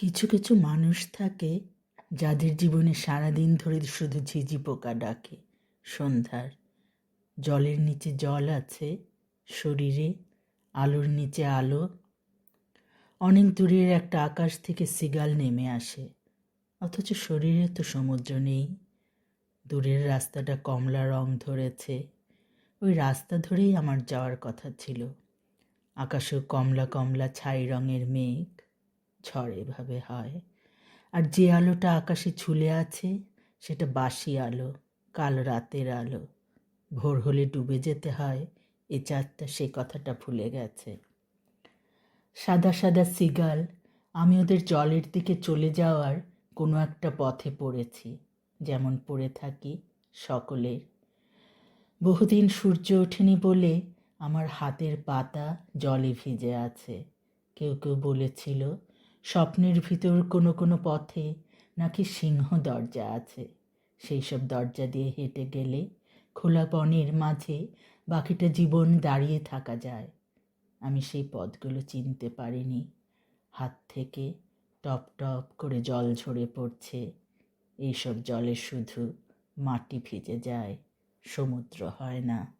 কিছু কিছু মানুষ থাকে যাদের জীবনে সারাদিন ধরে শুধু ঝিঝি পোকা ডাকে। সন্ধ্যার জলের নিচে জল আছে, শরীরে আলোর নিচে আলো। অনেক দূরের একটা আকাশ থেকে সিগাল নেমে আসে। অথচ শরীরে তো সমুদ্র নেই। দূরের রাস্তাটা কমলা রং ধরেছে। ওই রাস্তা ধরেই আমার যাওয়ার কথা ছিল। আকাশেও কমলা কমলা ছাই রঙের মেঘ। ঝড় এভাবে হয়। আর যে আলোটা আকাশে ঝুলে আছে, সেটা বাসি আলো, কাল রাতের আলো। ভোর হলে ডুবে যেতে হয়, এ চাঁদটা, সে কথাটা ভুলে গেছে। সাদা সাদা সিগাল, আমি ওদের জলের দিকে চলে যাওয়ার কোনো একটা পথে পড়েছি, যেমন পড়ে থাকি সকলের। বহুদিন সূর্য ওঠেনি বলে আমার হাতের পাতা জলে ভিজে আছে। কেউ কেউ বলেছিল স্বপ্নের ভিতর কোনো কোনো পথে নাকি সিংহ দরজা আছে। সেই সব দরজা দিয়ে হেঁটে গেলে খোলা বনের মাঝে বাকিটা জীবন দাঁড়িয়ে থাকা যায়। আমি সেই পথগুলো চিনতে পারিনি। হাত থেকে টপ টপ করে জল ঝরে পড়ছে। এইসব জলে শুধু মাটি ভিজে যায়। সমুদ্র হয় না।